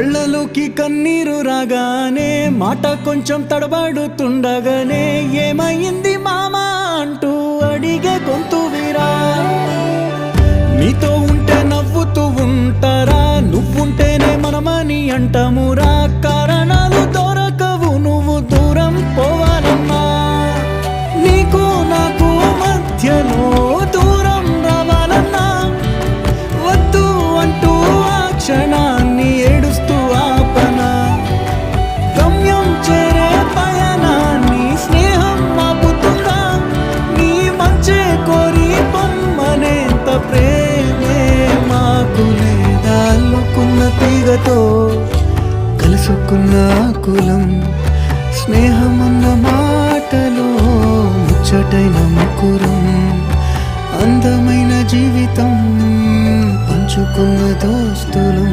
కళ్ళలోకి కన్నీరు రాగానే మాట కొంచెం తడబడుతుండగానే ఏమైంది మామా అంటూ అడిగే గొంతు వీరా. నీతో ఉంటే నవ్వుతూ ఉంటారా? నువ్వుంటేనే మనమని అంటామురా. కారణాలు దొరకవు నువ్వు దూరం పోవాలమ్మా. నీకు నాకు మధ్యలో అల్లుకున్న కలుసుకున్న కులం స్నేహమన్న మాటలో ముచ్చటైన ముకురం అందమైన జీవితం పంచుకున్న దోస్తులం.